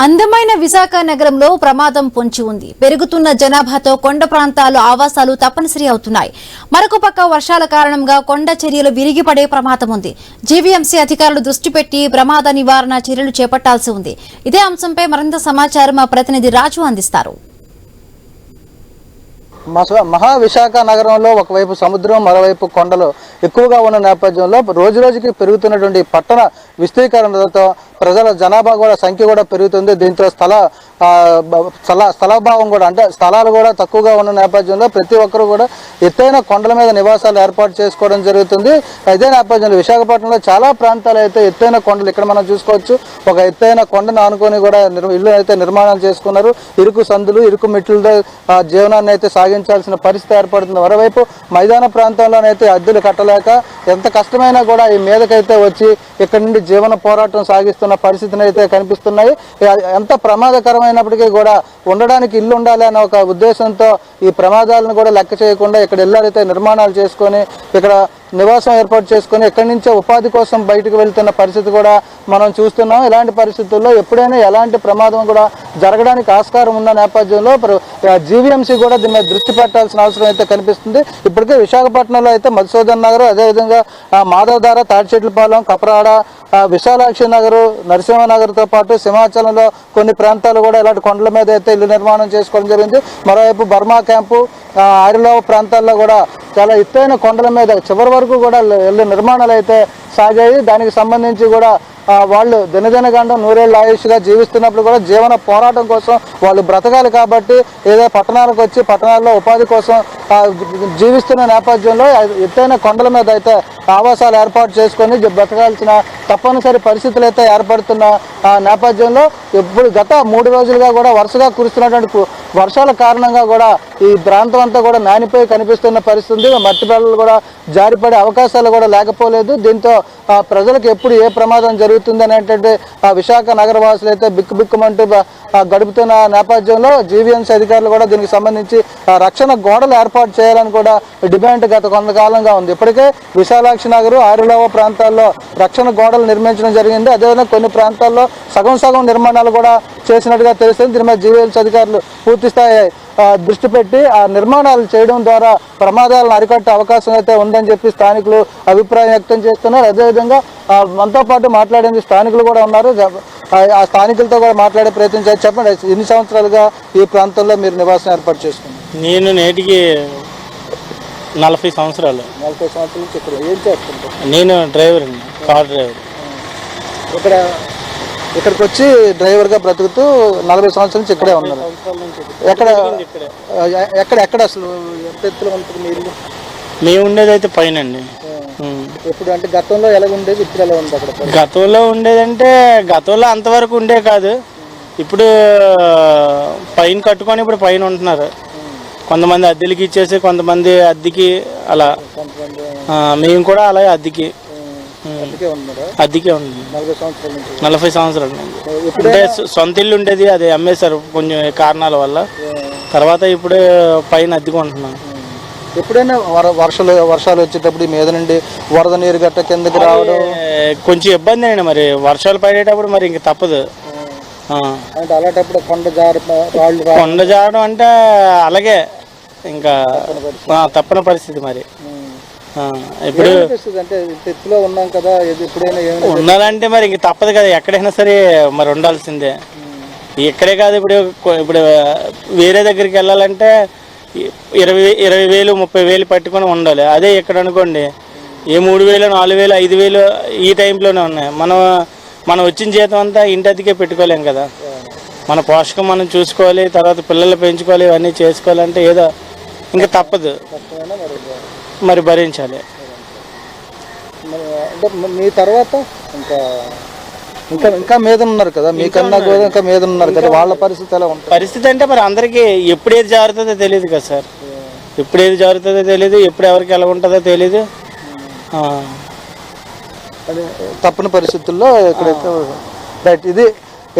అందమైన విశాఖ నగరంలో ప్రమాదం పొంచి ఉంది. పెరుగుతున్న జనాభాతో కొండ ప్రాంతాలు ఆవాసాలు తప్పనిసరి అవుతున్నాయి. మరొక పక్క వర్షాల కారణంగా కొండ చర్యలు విరిగిపడే ప్రమాదం ఉంది. జీవీఎంసీ అధికారులు దృష్టి పెట్టి ప్రమాద నివారణ చర్యలు చేపట్టాల్సి ఉంది. ఇదే అంశంపై మరింత సమాచారం మా ప్రతినిధి రాజు అందిస్తారు. మహావిశాఖ మహా విశాఖ నగరంలో ఒకవైపు సముద్రం మరోవైపు కొండలు ఎక్కువగా ఉన్న నేపథ్యంలో రోజు రోజుకి పెరుగుతున్నటువంటి పట్టణ విస్తీకరణతో ప్రజల జనాభా కూడా సంఖ్య కూడా పెరుగుతుంది. దీంతో స్థల స్థల స్థలభావం కూడా అంటే స్థలాలు కూడా తక్కువగా ఉన్న నేపథ్యంలో ప్రతి ఒక్కరు కూడా ఎత్తైన కొండల మీద నివాసాలు ఏర్పాటు చేసుకోవడం జరుగుతుంది. అదే నేపథ్యంలో విశాఖపట్నంలో చాలా ప్రాంతాలు అయితే ఎత్తైన కొండలు ఇక్కడ మనం చూసుకోవచ్చు. ఒక ఎత్తైన కొండను ఆనుకొని కూడా ఇల్లు అయితే నిర్మాణం చేసుకున్నారు. ఇరుకు సందులు ఇరుకు మెట్లతో జీవనాన్ని అయితే సాగించాల్సిన పరిస్థితి ఏర్పడుతుంది. మరోవైపు మైదాన ప్రాంతంలోనైతే అద్దెలు కట్టలేక ఎంత కష్టమైనా కూడా ఈ మీదకైతే వచ్చి ఇక్కడ నుండి జీవన పోరాటం సాగిస్తున్న పరిస్థితిని అయితే కనిపిస్తున్నాయి. ఎంత ప్రమాదకరమైనప్పటికీ కూడా ఉండడానికి ఇల్లు ఉండాలి అనే ఒక ఉద్దేశంతో ఈ ప్రమాదాలను కూడా లెక్క చేయకుండా ఇక్కడ ఇళ్ళు అయితే నిర్మాణాలు చేసుకొని ఇక్కడ నివాసం ఏర్పాటు చేసుకుని ఎక్కడి నుంచో ఉపాధి కోసం బయటకు వెళ్తున్న పరిస్థితి కూడా మనం చూస్తున్నాం. ఇలాంటి పరిస్థితుల్లో ఎప్పుడైనా ఎలాంటి ప్రమాదం కూడా జరగడానికి ఆస్కారం ఉన్న నేపథ్యంలో జీవీఎంసీ కూడా దీని మీద దృష్టి పెట్టాల్సిన అవసరం అయితే కనిపిస్తుంది. ఇప్పటికే విశాఖపట్నంలో అయితే మధుసూదన్ నగర్ అదేవిధంగా మాధవధార తాడిచెట్లపాలెం కపరాడ విశాలాక్షి నగర్ నరసింహనగర్తో పాటు సింహాచలంలో కొన్ని ప్రాంతాలు కూడా ఇలాంటి కొండల మీద అయితే ఇల్లు నిర్మాణం చేసుకోవడం జరిగింది. మరోవైపు బర్మా క్యాంపు ఆరిలో ప్రాంతాల్లో కూడా చాలా ఎత్తైన కొండల మీద చివరి వరకు కూడా ఇల్లు నిర్మాణాలు అయితే సాగాయి. దానికి సంబంధించి కూడా వాళ్ళు దినదినగండం నూరేళ్ళ ఆయుష్గా జీవిస్తున్నప్పుడు కూడా జీవన పోరాటం కోసం వాళ్ళు బ్రతకాలి కాబట్టి ఏదో పట్టణాలకు వచ్చి పట్టణాల్లో ఉపాధి కోసం జీవిస్తున్న నేపథ్యంలో ఎత్తైన కొండల మీద అయితే ఆవాసాలు ఏర్పాటు చేసుకొని బ్రతకాల్సిన తప్పనిసరి పరిస్థితులు అయితే ఏర్పడుతున్న ఆ, నేపథ్యంలో ఇప్పుడు గత మూడు రోజులుగా కూడా వరుసగా కురుస్తున్నటువంటి వర్షాల కారణంగా కూడా ఈ ప్రాంతం అంతా కూడా నానిపోయి కనిపిస్తున్న పరిస్థితి మట్టి పిల్లలు కూడా జారిపడే అవకాశాలు కూడా లేకపోలేదు. దీంతో ప్రజలకు ఎప్పుడు ఏ ప్రమాదం జరుగుతుంది అనేటువంటి ఆ విశాఖ నగరవాసులు అయితే బిక్కుబిక్కుమంటూ గడుపుతున్న నేపథ్యంలో జీవీఎంసీ అధికారులు కూడా దీనికి సంబంధించి రక్షణ గోడలు ఏర్పాటు చేయాలని కూడా డిమాండ్ గత కొంతకాలంగా ఉంది. ఇప్పటికే విశాలాక్షి నగర్ ఆరులవ ప్రాంతాల్లో రక్షణ గోడలు నిర్మించడం జరిగింది. అదేవిధంగా కొన్ని ప్రాంతాల్లో సగం సగం నిర్మాణాలు కూడా చేసినట్టుగా తెలుస్తుంది. దీని మీద జీవీఎంసీ అధికారులు పూర్తి స్థాయి దృష్టి పెట్టి ఆ నిర్మాణాలు చేయడం ద్వారా ప్రమాదాలను అరికట్టే అవకాశం అయితే ఉందని చెప్పి స్థానికులు అభిప్రాయం వ్యక్తం చేస్తున్నారు. అదేవిధంగా మనతో పాటు మాట్లాడేందుకు స్థానికులు కూడా ఉన్నారు. ఆ స్థానికులతో కూడా మాట్లాడే ప్రయత్నం చేసి చెప్పండి. ఎన్ని సంవత్సరాలుగా ఈ ప్రాంతంలో మీరు నివాసం ఏర్పాటు చేసుకున్నారు? నేను నేటికి నలభై సంవత్సరాలు. నలభై సంవత్సరాల నుంచి ఇక్కడ ఏం చేస్తుంటారు? నేను డ్రైవర్ అండి కార్ డ్రైవర్. ఇక్కడ ఇక్కడికి వచ్చి డ్రైవర్గా బ్రతుకుతూ నలభై సంవత్సరాల నుంచి ఇక్కడే ఉన్నారు ఎక్కడ ఎక్కడ ఎక్కడ అసలు? ఎంత ఎత్తులో ఉంటుంది మీ ఇల్లు మేము ఉండేది అయితే పైన అండి ఉం. ఎప్పుడు అంటే గతంలో ఎలా ఉండేది? ఇప్పుడు ఎలా ఉంది అక్కడ గతంలో ఉండేదంటే గతంలో అంతవరకు ఉండే కాదు. ఇప్పుడు పైన కట్టుకొని ఇప్పుడు పైన ఉంటున్నారు. కొంతమంది అద్దెలకి ఇచ్చేసి కొంతమంది అద్దెకి అలా. మేము కూడా అలాగే అద్దెకి. అద్దెకే ఉంది నలభై సంవత్సరాల అంటే సొంత ఇల్లు ఉండేది అది అమ్మేశారు కొంచెం కారణాల వల్ల. తర్వాత ఇప్పుడు పైన అద్దెకుంటున్నాం ఎప్పుడైనా వర వర్షాలు వర్షాలు వచ్చేటప్పుడు ఈ మీద నుండి వరద నీరు గట్ట కిందకి రావడం? కొంచెం ఇబ్బంది అండి మరి. వర్షాలు పడేటప్పుడు మరి ఇంక తప్పదు. అంటే అలాంటప్పుడు కొండ జారి కొండ జారడం అంటే అలాగే. ఇంకా తప్పని పరిస్థితి. మరి. ఇప్పుడు అంటే ఎత్తులో ఉన్నాం కదా ఎప్పుడైనా ఉండాలంటే మరి ఇంక తప్పదు కదా ఎక్కడైనా సరే మరి ఉండాల్సిందే. ఇక్కడే కాదు ఇప్పుడు ఇప్పుడు వేరే దగ్గరికి వెళ్ళాలంటే ఇరవై ఇరవై వేలు ముప్పై వేలు పట్టుకొని ఉండాలి. అదే ఇక్కడ అనుకోండి ఏ మూడు వేలు నాలుగు వేలు ఐదు వేలు ఈ టైంలోనే ఉన్నాయి. మనం మనం వచ్చిన జీతం అంతా ఇంటి అద్దెకే పెట్టుకోలేం కదా. మన పోషకం మనం చూసుకోవాలి తర్వాత పిల్లలు పెంచుకోవాలి ఇవన్నీ చేసుకోవాలంటే ఏదో ఇంకా తప్పదు. మరి భరించాలి. మరి అంటే మీ తర్వాత ఇంకా ఇంకా ఇంకా మీద ఉన్నారు కదా మీకన్నా కూడా ఇంకా మీద ఉన్నారు కదా వాళ్ళ పరిస్థితి ఎలా ఉంటుంది? పరిస్థితి అంటే మరి అందరికీ ఎప్పుడు ఏది జారుతుందో తెలియదు కదా సార్. ఎప్పుడు ఏది జారుతుందో తెలియదు ఎప్పుడు ఎవరికి ఎలా ఉంటుందో తెలియదు అది తప్పని పరిస్థితుల్లో ఇక్కడైతే రైట్ ఇది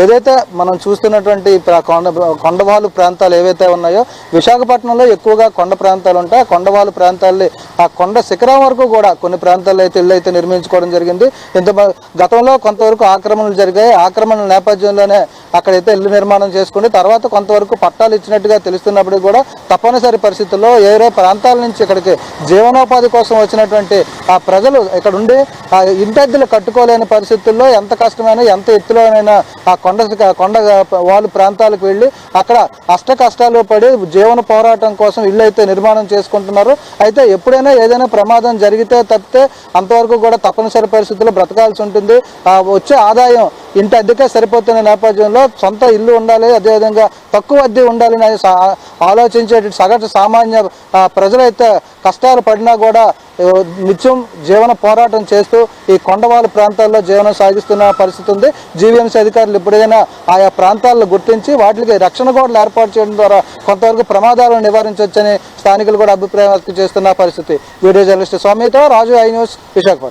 ఏదైతే మనం చూస్తున్నటువంటి కొండ కొండవాలు ప్రాంతాలు ఏవైతే ఉన్నాయో విశాఖపట్నంలో ఎక్కువగా కొండ ప్రాంతాలు ఉంటాయి. ఆ కొండవాలు ప్రాంతాల్లో ఆ కొండ శిఖరం వరకు కూడా కొన్ని ప్రాంతాల్లో అయితే ఇళ్ళు అయితే నిర్మించుకోవడం జరిగింది. ఇంత గతంలో కొంతవరకు ఆక్రమణలు జరిగాయి. ఆక్రమణల నేపథ్యంలోనే అక్కడైతే ఇల్లు నిర్మాణం చేసుకుని తర్వాత కొంతవరకు పట్టాలు ఇచ్చినట్టుగా తెలుస్తున్నప్పటికీ కూడా తప్పనిసరి పరిస్థితుల్లో ఏరే ప్రాంతాల నుంచి ఇక్కడికి జీవనోపాధి కోసం వచ్చినటువంటి ఆ ప్రజలు ఇక్కడ ఉండి ఆ ఇంటద్దెలు కట్టుకోలేని పరిస్థితుల్లో ఎంత కష్టమైనా ఎంత ఎత్తులోనైనా ఆ కొండ కొండ వాళ్ళు ప్రాంతాలకు వెళ్ళి అక్కడ అష్ట కష్టాలు పడి జీవన పోరాటం కోసం ఇల్లు అయితే నిర్మాణం చేసుకుంటున్నారు. అయితే ఎప్పుడైనా ఏదైనా ప్రమాదం జరిగితే తప్పితే అంతవరకు కూడా తప్పనిసరి పరిస్థితుల్లో బ్రతకాల్సి ఉంటుంది. వచ్చే ఆదాయం ఇంటి అద్దెకే సరిపోతున్న నేపథ్యంలో సొంత ఇల్లు ఉండాలి అదేవిధంగా తక్కువ అద్దె ఉండాలని సా- ఆలోచించే సగటు సామాన్య ప్రజలైతే కష్టాలు పడినా కూడా నిత్యం జీవన పోరాటం చేస్తూ ఈ కొండవాళ్ళ ప్రాంతాల్లో జీవనం సాగిస్తున్న పరిస్థితి ఉంది. జీవీఎంసీ అధికారులు ఎప్పుడైనా ఆయా ప్రాంతాలను గుర్తించి వాటికి రక్షణ గోడలు ఏర్పాటు చేయడం ద్వారా కొంతవరకు ప్రమాదాలను నివారించవచ్చని స్థానికులు కూడా అభిప్రాయం వ్యక్తం చేస్తున్న పరిస్థితి. వీడియో జర్నలిస్ట్ స్వామితో రాజు ఐ న్యూస్ విశాఖపట్నం.